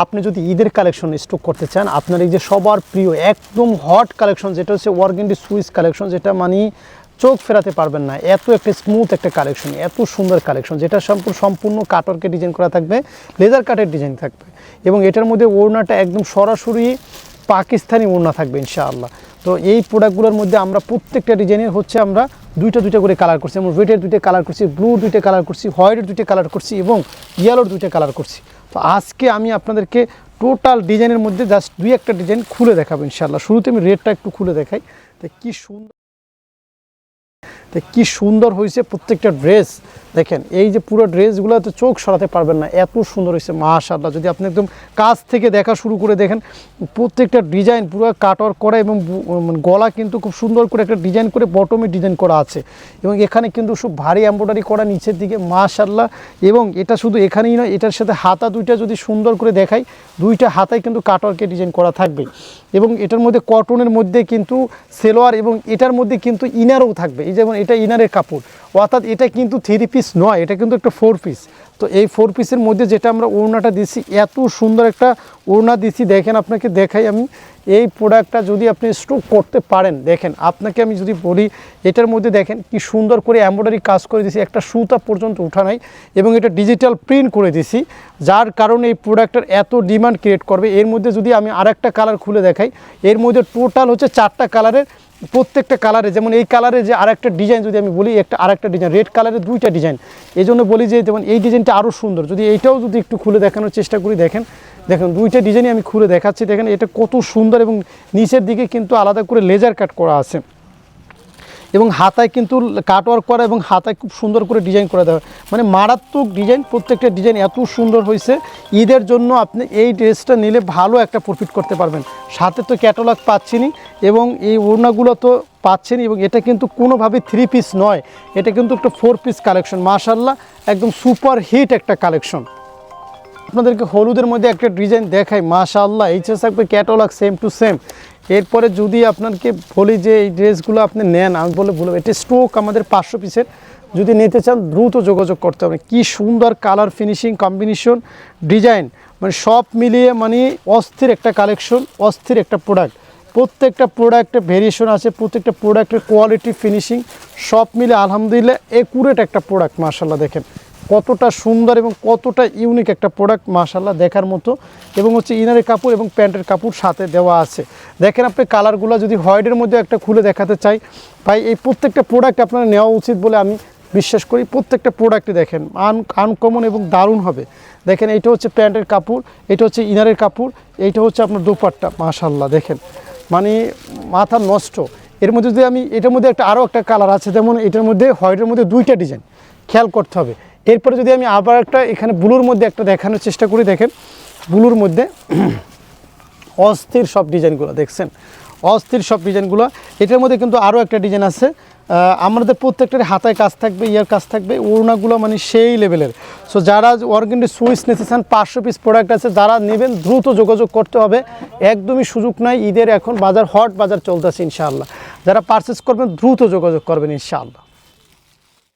আপনি যদি ঈদের কালেকশন স্টক করতে চান, আপনার এই যে সবার প্রিয়, একদম হট কালেকশন যেটা হচ্ছে ওয়ার্গেন্ডি সুইস কালেকশন যেটা মানে চোখ ফেরাতে পারবেন না। এত একটা স্মুথ একটা কালেকশন এত সুন্দর কালেকশন যেটা সম্পূর্ণ সম্পূর্ণ কাটরকে ডিজাইন করা থাকবে লেজার কাটের ডিজাইন থাকবে। এবং এটার মধ্যে ওড়নাটা একদম সরাসরি পাকিস্তানি ওড়না থাকবে, ইনশাআল্লাহ। তো এই প্রোডাক্টগুলোর মধ্যে আমরা প্রত্যেকটা ডিজাইনের হচ্ছে আমরা দুইটা দুইটা করে কালার করছি। যেমন রেডের দুইটা কালার করছি ব্লু দুইটা কালার করছি হোয়াইটের দুইটা কালার করছি এবং ইয়েলোর দুইটা কালার করছি। তো আজকে আমি আপনাদেরকে টোটাল ডিজাইনের মধ্যে জাস্ট দুই একটা ডিজাইন খুলে দেখাবো ইনশাল্লাহ শুরুতে আমি রেডটা একটু খুলে দেখাই। তো কী সুন্দর তো কী সুন্দর হয়েছে প্রত্যেকটা ড্রেস দেখেন, এই যে পুরো ড্রেসগুলো তো চোখ সরাতে পারবেন না, এত সুন্দর হয়েছে, মাশাআল্লাহ। যদি আপনি একদম কাছ থেকে দেখা শুরু করে দেখেন, প্রত্যেকটা ডিজাইন পুরো কাটওয়ার্ক করা এবং মানে গলা কিন্তু খুব সুন্দর করে একটা ডিজাইন করে বটমে ডিজাইন করা আছে। এবং এখানে কিন্তু খুব ভারী এম্ব্রয়ডারি করা নিচের দিকে, মাশাআল্লাহ। এবং এটা শুধু এখানেই নয়, এটার সাথে হাতা দুইটা যদি সুন্দর করে দেখাই, দুইটা হাতায় কিন্তু কাটওয়ার্কে ডিজাইন করা থাকবে। এবং এটার মধ্যে কটনের মধ্যে কিন্তু সেলোয়ার এবং এটার মধ্যে কিন্তু ইনারও থাকবে। এই যেমন এটা ইনারের কাপড় অর্থাৎ এটা কিন্তু থ্রি পিস নয় এটা কিন্তু একটা ফোর পিস তো এই ফোর পিসের মধ্যে যেটা আমরা ওড়নাটা দিছি, এত সুন্দর একটা ওড়না দিছি। দেখেন, আপনাকে দেখাই আমি। এই প্রোডাক্টটা যদি আপনি স্টোক করতে পারেন, দেখেন, আপনাকে আমি যদি বলি, এটার মধ্যে দেখেন কি সুন্দর করে এম্ব্রয়ডারি কাজ করে দিছি। একটা সুতা পর্যন্ত উঠা নাই এবং এটা ডিজিটাল প্রিন্ট করে দিছি, যার কারণে এই প্রোডাক্টের এত ডিমান্ড ক্রিয়েট করবে। এর মধ্যে যদি আমি আরেকটা কালার খুলে দেখাই, এর মধ্যে টোটাল হচ্ছে চারটা কালারের প্রত্যেকটা কালারে যেমন এই কালারে যে আরেকটা ডিজাইন যদি আমি বলি, একটা আরেকটা ডিজাইন রেড কালারের দুইটা ডিজাইন এই জন্য বলি যে, যেমন এই ডিজাইনটা আরও সুন্দর। যদি এইটাও যদি একটু খুলে দেখানোর চেষ্টা করি, দেখেন দেখেন দুইটা ডিজাইনই আমি খুলে দেখাচ্ছি। দেখেন এটা কত সুন্দর এবং নিচের দিকে কিন্তু আলাদা করে লেজার কাট করা আছে। এবং হাতায় কিন্তু কাটওয়ার্ক করা এবং হাতায় খুব সুন্দর করে ডিজাইন করে দেওয়া। মানে মারাত্মক ডিজাইন প্রত্যেকটা ডিজাইন এত সুন্দর হয়েছে। ঈদের জন্য আপনি এই ড্রেসটা নিলে ভালো একটা প্রফিট করতে পারবেন। সাথে তো ক্যাটালগ পাচ্ছেনই এবং এই ওড়নাগুলো তো পাচ্ছেন এবং এটা কিন্তু কোনোভাবে থ্রি পিস নয়। এটা কিন্তু একটা ফোর পিস কালেকশন মাশাল্লাহ একদম সুপার হিট একটা কালেকশন আপনাদেরকে হলুদের মধ্যে একটা ডিজাইন দেখাই, মাশাআল্লাহ এইচএস থাকবে ক্যাটালগ সেম টু সেম এরপরে যদি আপনাকে বলি যে এই ড্রেসগুলো আপনি নেন, আমি বলে বলব এটা স্টোক আমাদের পাঁচশো পিসের। যদি নিতে চান, দ্রুত যোগাযোগ করতে হবে। কি সুন্দর কালার ফিনিশিং কম্বিনেশন ডিজাইন মানে সব মিলিয়ে মানে অস্থির একটা কালেকশন অস্থির একটা প্রোডাক্ট প্রত্যেকটা প্রোডাক্টের ভেরিয়েশন আছে, প্রত্যেকটা প্রোডাক্টের কোয়ালিটি ফিনিশিং সব মিলে আলহামদুলিল্লাহ একুরেট একটা প্রোডাক্ট মাশাল্লাহ দেখেন। কতটা সুন্দর এবং কতটা ইউনিক একটা প্রোডাক্ট মাশাল্লাহ দেখার মতো। এবং হচ্ছে ইনারের কাপড় এবং প্যান্টের কাপড় সাথে দেওয়া আছে। দেখেন আপনি কালারগুলো যদি হোয়াইটের মধ্যে একটা খুলে দেখাতে চাই, ভাই এই প্রত্যেকটা প্রোডাক্ট আপনার নেওয়া উচিত বলে আমি বিশ্বাস করি। প্রত্যেকটা প্রোডাক্টে দেখেন, আন আনকমন এবং দারুণ হবে। দেখেন এইটা হচ্ছে প্যান্টের কাপড় এটা হচ্ছে ইনারের কাপড়, এইটা হচ্ছে আপনার দোপাট্টা মাশাল্লাহ দেখেন। মানে মাথা নষ্ট। এর মধ্যে যদি আমি, এটার মধ্যে একটা আরও একটা কালার আছে, যেমন এটার মধ্যে হোয়াইটের মধ্যে দুইটা ডিজাইন খেয়াল করতে হবে। এরপরে যদি আমি আবার একটা এখানে ব্লুর মধ্যে একটা দেখানোর চেষ্টা করি, দেখেন, ব্লুর মধ্যে অস্থির সব ডিজাইনগুলো, দেখছেন? অস্থির সব ডিজাইনগুলো। এটার মধ্যে কিন্তু আরও একটা ডিজাইন আছে। আমাদের প্রত্যেকটার হাতায় কাজ থাকবে, ইয়ার কাজ থাকবে, ওড়নাগুলো মানে সেই লেভেলের। সো যারা অর্গেন্ডি সুইচ নিতে চান, পাঁচশো পিস প্রোডাক্ট আছে, যারা নেবেন, দ্রুত যোগাযোগ করতে হবে। একদমই সুযোগ নাই, ঈদের এখন বাজার হট বাজার চলতেছে, ইনশাআল্লাহ। যারা পারচেস করবেন, দ্রুত যোগাযোগ করবেন, ইনশাআল্লাহ।